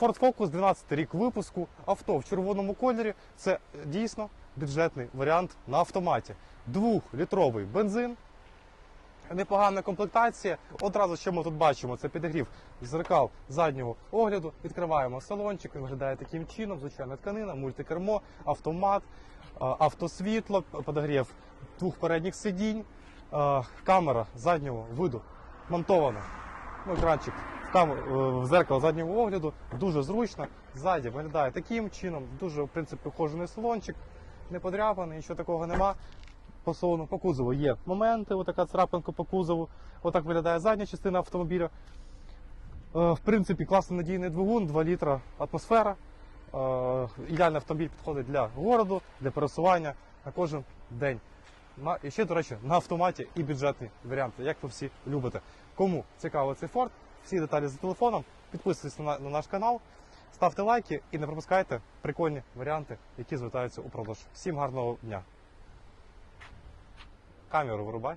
Ford Focus 12 рік випуску, авто в червоному кольорі. Це е, дійсно бюджетний варіант на автоматі. Двохлітровий бензин, непогана комплектація. Одразу що ми тут бачимо, це підігрів зеркал заднього огляду. Відкриваємо салончик, виглядає таким чином, звичайна тканина, мультикермо, автомат, е, автосвітло, подогрів двох передніх сидінь, е, камера заднього виду монтована. Ну, екранчик в, кам... е, в зеркало заднього огляду, дуже зручно. Ззаді виглядає таким чином, дуже в принципі ухожений салончик, не подряпаний, нічого такого нема. По салону, по кузову є моменти, отака царапинка по кузову. Отак виглядає задня частина автомобіля. Е, В принципі, класний надійний двигун, 2 літра атмосфера. Е, Ідеальний автомобіль підходить для городу, для пересування на кожен день. І ще, до речі, на автоматі і бюджетні варіанти, як ви всі любите. Кому цікаво цей Ford, всі деталі за телефоном, підписуйтесь на, на наш канал, ставте лайки і не пропускайте прикольні варіанти, які звертаються у продаж. Всім гарного дня! Камеру вирубай.